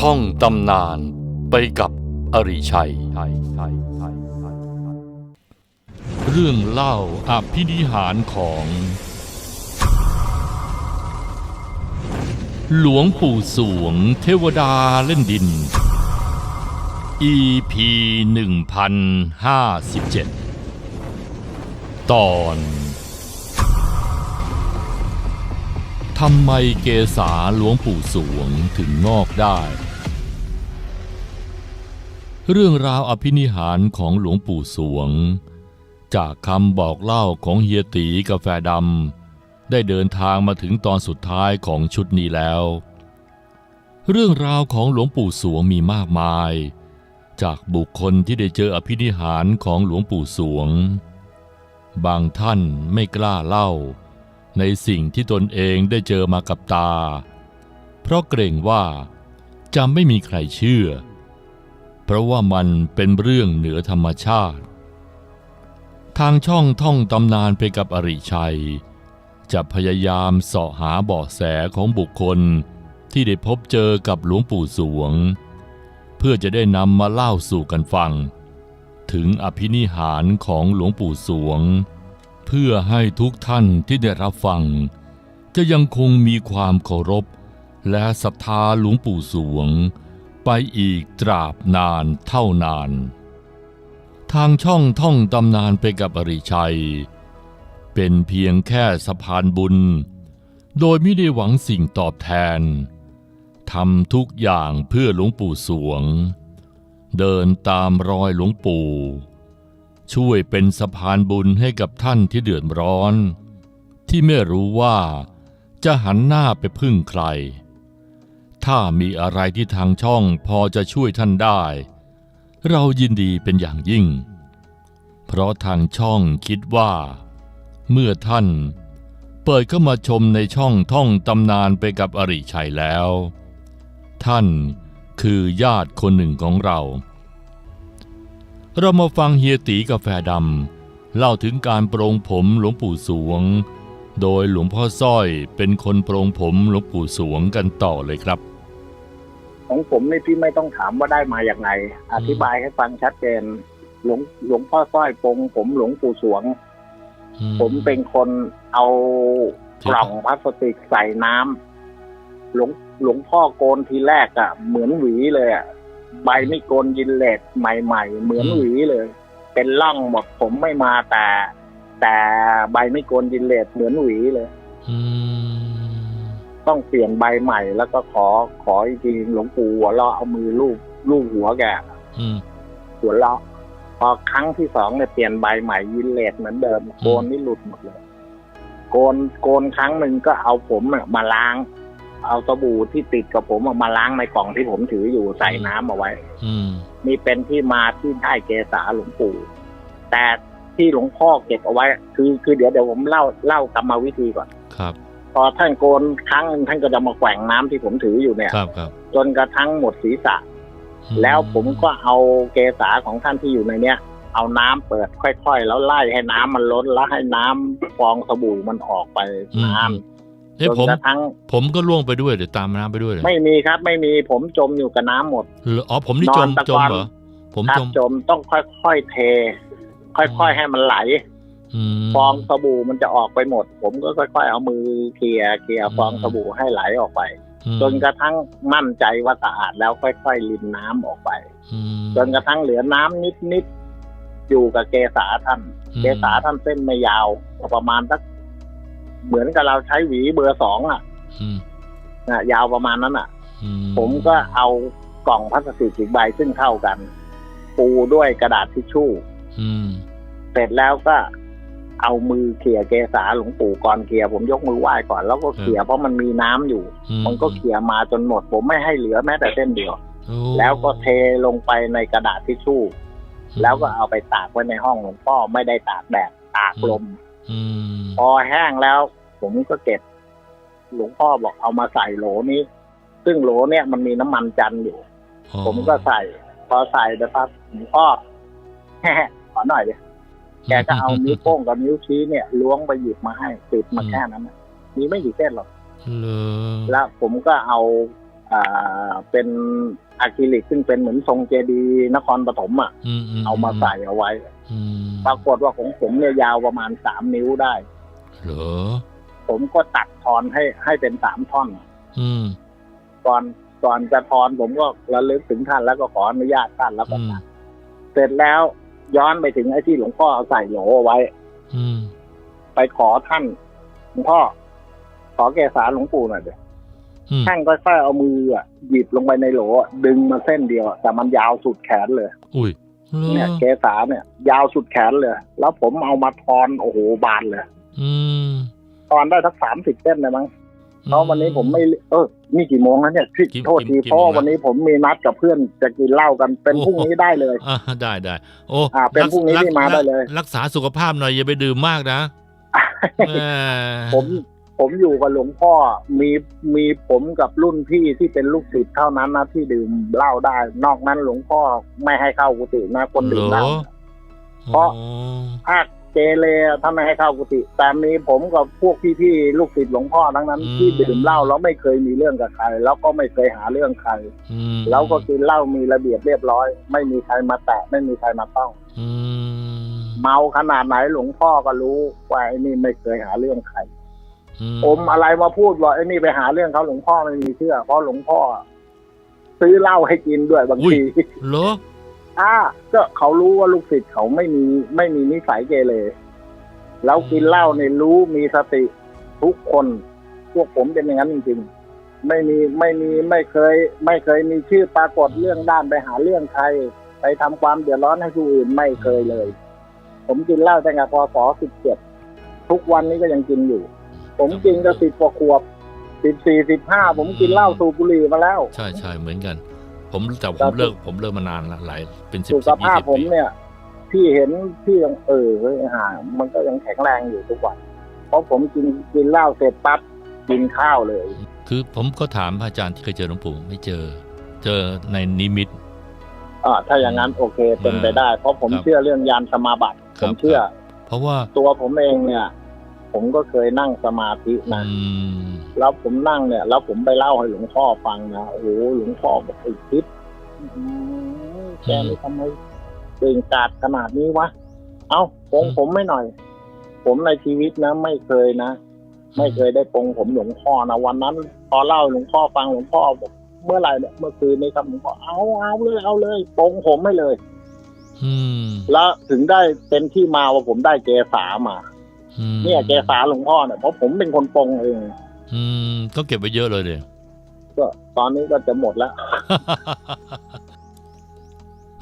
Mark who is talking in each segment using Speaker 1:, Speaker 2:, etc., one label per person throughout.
Speaker 1: ท่องตำนานไปกับอริชัย เรื่องเล่าอภินิหารของ หลวงปู่สวงเทวดาเล่นดิน EP 1057 ตอนทำไมเกษาหลวงปู่สวงถึงงอกได้ เรื่องราวอภินิหารของหลวงปู่สวง จากคำบอกเล่าของเฮียตีกาแฟดำได้เดินทางมาถึงตอนสุดท้ายของชุดนี้แล้ว เรื่องราวของหลวงปู่สวงมีมากมาย จากบุคคลที่ได้เจออภินิหารของหลวงปู่สวง บางท่านไม่กล้าเล่า ในสิ่งที่ตนเองได้เจอมากับตา เพราะเกรงว่าจะไม่มีใครเชื่อ เพราะว่ามันเป็นเรื่องเหนือธรรมชาติ ทางช่องท่องตำนานไปกับอริชัย จะพยายามเสาะหาเบาะแสของบุคคลที่ได้พบเจอกับหลวงปู่สวง เพื่อจะได้นำมาเล่าสู่กันฟัง ถึงอภินิหารของหลวงปู่สวง เพื่อให้ทุกท่านที่ได้รับฟัง จะยังคงมีความเคารพและศรัทธาหลวงปู่สวง ไปอีกตราบนานเท่านาน ทางช่องท่องตำนานไปกับอริชัย เป็นเพียงแค่สะพานบุญ โดยไม่ได้หวังสิ่งตอบแทนทำทุกอย่างเพื่อหลวงปู่สวง เดินตามรอยหลวงปู่ ช่วยเป็นสะพานบุญให้กับท่านที่เดือดร้อน ที่ไม่รู้ว่าจะหันหน้าไปพึ่งใคร ถ้ามีอะไรที่ทางช่องพอจะช่วยท่านได้ เรายินดีเป็นอย่างยิ่ง เพราะทางช่องคิดว่า เมื่อท่านเปิดเข้ามาชมในช่องท่องตำนานไปกับอริชัยแล้ว ท่านคือญาติคนหนึ่งของเรา เรามาฟังเฮียตีกาแฟดำเล่าถึงการโปรงผมหลวงปู่สวงโดยหลวงพ่อสร้อยเป็นคนโปรงผมหลวงปู่สวงกันต่อเลยครับ
Speaker 2: ของผมนี่พี่ไม่ต้องถามว่าได้มาอย่างไงอธิบายให้ฟังชัดเจน หลวงหลวงพ่อสร้อยปง ผมหลวงปู่สวง ผมเป็นคนเอากล่องพลาสติกใส่น้ำหลวงหลวงพ่อโกนทีแรกอะ่ะ เหมือนหวีเลยอะ่ะใบไม่โกนยินเลดใหม่ๆ เหมือนหวีเลย เป็นร่องหมดผมไม่มาแต่ แต่ใบไม่โกนยินเลดเหมือนหวีเลย
Speaker 1: อืม
Speaker 2: ต้องเปลี่ยนใบใหม่ แล้วก็ขอขออีกทีหลวงปู่หัวเราะเอามือลูบลูบหัวแก
Speaker 1: อืม
Speaker 2: หัวเราะพอครั้งที่สองเนี่ยเปลี่ยนใบใหม่ยินเลดเหมือนเดิมโกนนี่หลุดหมดเลยโกนโกนครั้งหนึ่งก็เอาผมอะมาล้าง เอาสบู่ที่ติดกับผมอะมาล้างในกล่องที่ผมถืออยู่ใส่น้ำเอาไว้
Speaker 1: อืม
Speaker 2: นี่เป็นที่มาที่ได้เกษาหลวงปู่ แต่ที่หลวงพ่อเก็บเอาไว้ คือคือเดี๋ยวเดี๋ยวผมเล่าเล่ากรรมวิธีก่อน
Speaker 1: ครับ
Speaker 2: พ อท่านโกนครั้งหนึ่งท่านก็จะมาแกว่งน้ำที่ผมถืออยู่เนี่ย
Speaker 1: ครับครับ
Speaker 2: จนกระทั่งหมดศีรษะ แล้วผมก็เอาเกษาของท่านที่อยู่ในเนี้ยเอาน้ำเปิดค่อยๆ แล้วไล่ให้น้ำมันล้นแล้วให้น้ำฟองสบู่มันออกไปน้ำ
Speaker 1: เอ้ย
Speaker 2: จ
Speaker 1: ผม
Speaker 2: นกระทั่ง
Speaker 1: ผมก็ล่วงไปด้วยเดี๋ยวตามน้ำไปด้วยเลย
Speaker 2: ไม่มีครับ ไม่มีผมจมอยู่กับน้ำหมด
Speaker 1: เหรออ๋อผมนี่จ
Speaker 2: นอ
Speaker 1: ม
Speaker 2: นตะ
Speaker 1: จ
Speaker 2: ก
Speaker 1: ม
Speaker 2: อน
Speaker 1: เหรอผม
Speaker 2: ครับ
Speaker 1: จม
Speaker 2: จมต้องค่อยๆเท ค่อยๆให้มันไหล
Speaker 1: อืม
Speaker 2: ฟองสบู่มันจะออกไปหมด ผมก็ค่อยๆเอามือเคลียร์เคลียร์
Speaker 1: อืม
Speaker 2: ฟองสบู่ให้ไหลออกไป
Speaker 1: อืม
Speaker 2: จนกระทั่งมั่นใจว่าสะอาดแล้วค่อยๆลินน้ำออกไป
Speaker 1: อืม
Speaker 2: จนกระทั่งเหลือน้ำนิดๆอยู่กับเกษาท่าน
Speaker 1: อืม
Speaker 2: เกษาท่านเส้นไม่ยาวประมาณสักเหมือนกับเราใช้หวีเบอร์สองอะ
Speaker 1: อืม
Speaker 2: นะยาวประมาณนั้นอะ
Speaker 1: อื
Speaker 2: ผมก็เอากล่องพลาสติกอีกใบซึ่งเท่ากัน ปูด้วยกระดาษทิชชู่
Speaker 1: อืม
Speaker 2: เสร็จแล้วก็ เอามือเขี่ยเกษาหลวงปู่ก่อนเขี่ยผมยกมือไหว้ก่อนแล้วก็เขี่ยเพราะมันมีน้ำอยู่
Speaker 1: อื
Speaker 2: มันก็เขี่ยมาจนหมด ผมไม่ให้เหลือแม้แต่เส้นเดียว
Speaker 1: โอ้
Speaker 2: แล้วก็เทลงไปในกระดาษทิชชู่ แล้วก็เอาไปตากไว้ในห้องหลวงพ่อไม่ได้ตากแดดตากลม
Speaker 1: อืม
Speaker 2: พอแห้งแล้ว ผมก็เก็บ หลวงพ่อบอกเอามาใส่โหลนี้ ซึ่งโหลเนี่ยมันมีน้ำมันจันทร์อยู่
Speaker 1: อ๋อ
Speaker 2: ผมก็ใส่ พอใส่นะครับหลวงพ่อขอหน่อยดิ แกก็เอานิ้วโป้งกับนิ้วชี้เนี่ยล้วงไปหยิบมาให้ติดมาแค่นั้นน่ะมีไม่กี่เส้นหรอก
Speaker 1: เหรอ
Speaker 2: แล้วผมก็เอาอ่าเป็นอะคริลิกซึ่งเป็นเหมือนทรงเจดีย์นครปฐมอะ
Speaker 1: อืมม
Speaker 2: เอามาใส่เอาไว้
Speaker 1: อืม
Speaker 2: ปรากฏว่าของผมเนี่ยยาวประมาณสามนิ้วได้
Speaker 1: เหรอ
Speaker 2: ผมก็ตัดทอนให้ให้เป็นสามท่อน
Speaker 1: อืม
Speaker 2: ก่อนก่อนจะทอนผมก็ระลึกถึงท่านแล้วก็ขออนุญาตท่านแล้วก็
Speaker 1: อืม
Speaker 2: ตัดเสร็จแล้ว ย้อนไปถึงไอ้ที่หลวงพ่อเอาใส่โหลเอาไว้
Speaker 1: อืม
Speaker 2: ไปขอท่านหลวงพ่อ ขอแกสารหลวงปู่หน่อยเดี๋ยว
Speaker 1: อืม
Speaker 2: ท่านก็ค่อยเอามืออะหยิบลงไปในโหลอะดึงมาเส้นเดียวอะแต่มันยาวสุดแขนเลย
Speaker 1: อุ้ยเหรอ
Speaker 2: เนี่ยเกสาเนี่ย ยาวสุดแขนเลย แล้วผมเอามาทอนโอ้โหบานเลย
Speaker 1: อืม
Speaker 2: ทอนได้สักสามสิบเส้นเลยมั้ง เพราะวันนี้ผมไม่เออนี่กี่โมงแล้วเนี่ยพี่
Speaker 1: กี่
Speaker 2: โทษที
Speaker 1: กี่
Speaker 2: เพราะ
Speaker 1: โมง
Speaker 2: ว่า
Speaker 1: แล้ว
Speaker 2: วันนี้ผมมีนัดกับเพื่อนจะกินเหล้ากันเป็น
Speaker 1: โอ้
Speaker 2: พรุ่งนี้ได้เลย
Speaker 1: อ่าได้ได้โอ้
Speaker 2: อ่าเป็นพรุ่งนี้
Speaker 1: รัก
Speaker 2: ที่มาได้เลย
Speaker 1: รักษาสุขภาพหน่อยอย่าไปดื่มมากนะแหม
Speaker 2: ผมผมอยู่กับหลวงพ่อมีมีผมกับรุ่นพี่ที่เป็นลูกศิษย์เท่านั้นนะที่ดื่มเหล้าได้ นอกนั้นหลวงพ่อไม่ให้เข้ากุฏินะคนดื่มเหล้าเพราะ
Speaker 1: อ๋อ
Speaker 2: ถ้า เกเรถ้าไม่ให้เข้ากุฏิแต่มีผมกับพวกพี่ๆลูกศิษย์หลวงพ่อทั้งนั้น ที่ดื่มเหล้าแล้วไม่เคยมีเรื่องกับใคร แล้วก็ไม่เคยหาเรื่องใคร
Speaker 1: อืม
Speaker 2: แล้วก็กินเหล้ามีระเบียบเรียบร้อย ไม่มีใครมาแตะไม่มีใครมาต้อง
Speaker 1: อืม
Speaker 2: เมาขนาดไหนหลวงพ่อก็รู้ว่าไอ้นี่ไม่เคยหาเรื่องใคร
Speaker 1: อืม
Speaker 2: อมอะไรมาพูดว่าไอ้นี่ไปหาเรื่องเขาหลวงพ่อไม่มีเชื่อเพราะหลวงพ่อ ซื้อเหล้าให้กินด้วยบางที
Speaker 1: เหรอ
Speaker 2: อ่าก็เขารู้ว่าลูกศิษย์เขาไม่มีไม่มีนิสัยเกเรแล้วกินเหล้าเนี่ยรู้มีสติทุกคน พวกผมเป็นอย่างนั้นจริงๆ ไม่มีไม่มีไม่เคย ไม่เคยมีชื่อปรากฏเรื่องด้านไปหาเรื่องใคร ไปทำความเดือดร้อนให้ผู้อื่นไม่เคยเลย ผมกินเหล้าตั้งแต่พศสิบเจ็ดทุกวันนี้ก็ยังกินอยู่ ผมกินก็สิบกว่าขวบสิบสี่สิบห้าผมกินเหล้าสูบบุหรี่มาแล้ว
Speaker 1: ใช่ใช่เหมือนกัน ผมแต่ผ
Speaker 2: ครั
Speaker 1: ม
Speaker 2: บ
Speaker 1: เลิกผมเลิกมานานละหลายเป็นสิบ
Speaker 2: สุ
Speaker 1: สิ
Speaker 2: ข
Speaker 1: บยี่
Speaker 2: ภาพ
Speaker 1: สิบ
Speaker 2: ผม
Speaker 1: ปี
Speaker 2: เนี่ยพี่เห็นพี่ยังเออเฮ้ยห่ามันก็ยังแข็งแรงอยู่ทุกวันเพราะผมกินกินเหล้าเสร็จปั๊บกินข้าวเลย
Speaker 1: คือผมก็ถามพระอาจารย์ที่เคยเจอหลวงปู่ไม่เจอ เจอในนิมิต
Speaker 2: อ่าถ้าอย่างนั้นโอเคเป็นไปได้ เพราะผม
Speaker 1: ครับ
Speaker 2: เชื่อเรื่องยานสมาบัติ
Speaker 1: ค
Speaker 2: ผ
Speaker 1: รับ
Speaker 2: มเชื่อ
Speaker 1: เพราะว่า
Speaker 2: ตัวผมเองเนี่ย ผมก็เคยนั่งสมาธิ
Speaker 1: อื
Speaker 2: นะ
Speaker 1: ม
Speaker 2: แล้วผมนั่งเนี่ย แล้วผมไปเล่าให้หลวงพ่อฟังนะโอ้โหหลวงพ่อบอกไอ้ทิศอื้อหือแกนี่ทำไมเก่งกาจขนาดนี้วะเอ้าปงผมไม่หน่อย ผมในชีวิตนะ ไม่เคยนะไม่เคยได้ปรงผมหลวงพ่อนะวันนั้นพอเล่าให้หลวงพ่อฟังหลวงพ่อบอกเมื่อไหร่เนี่ยเมื่อคืนนี้ครับหลวงพ่อเอาเอาเลยเอาเลยปรงผมให้เลย
Speaker 1: อืม
Speaker 2: แล้วถึงได้เป็นที่มาว่าผมได้เกษามา
Speaker 1: อืม
Speaker 2: เนี่ยเกษาหลวงพ่อเนี่ยเพราะผมเป็นคนปรงเอง
Speaker 1: อืมก็เก็บไว้เยอะเลยเดีย
Speaker 2: ก็ตอนนี้ก็จะหมดแล้ว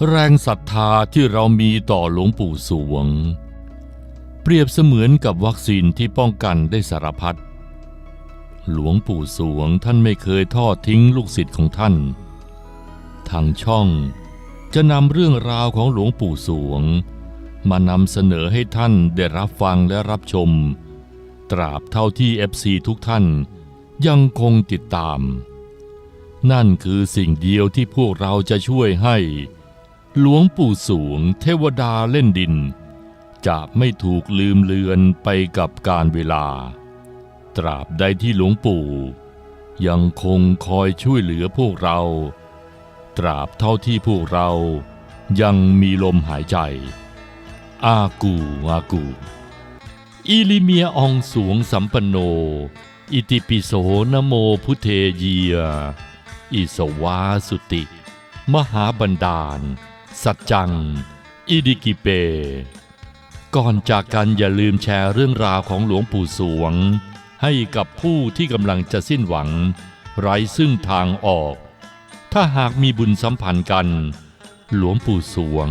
Speaker 1: แรงศรัทธาที่เรามีต่อหลวงปู่สวง เปรียบเสมือนกับวัคซีนที่ป้องกันได้สารพัดหลวงปู่สวงท่านไม่เคยทอดทิ้งลูกศิษย์ของท่าน ทางช่องจะนำเรื่องราวของหลวงปู่สวง มานำเสนอให้ท่านได้รับฟังและรับชม ตราบเท่าที่ FC ทุกท่านยังคงติดตาม นั่นคือสิ่งเดียวที่พวกเราจะช่วยให้ หลวงปู่สวงเทวดาเล่นดิน จะไม่ถูกลืมเลือนไปกับการเวลา ตราบใดที่หลวงปู่ ยังคงคอยช่วยเหลือพวกเรา ตราบเท่าที่พวกเรายังมีลมหายใจ อากูอากู อิลิเมียอองสวงสัมปโน อิติปิโสนโมพุทเทเยีย อิสวาสุติ มหาบันดาล สัจจัง อิดิกิเป ก่อนจากกันอย่าลืมแชร์เรื่องราวของหลวงปู่สวง ให้กับผู้ที่กำลังจะสิ้นหวัง ไร้ซึ่งทางออก ถ้าหากมีบุญสัมพันธ์กัน หลวงปู่สวง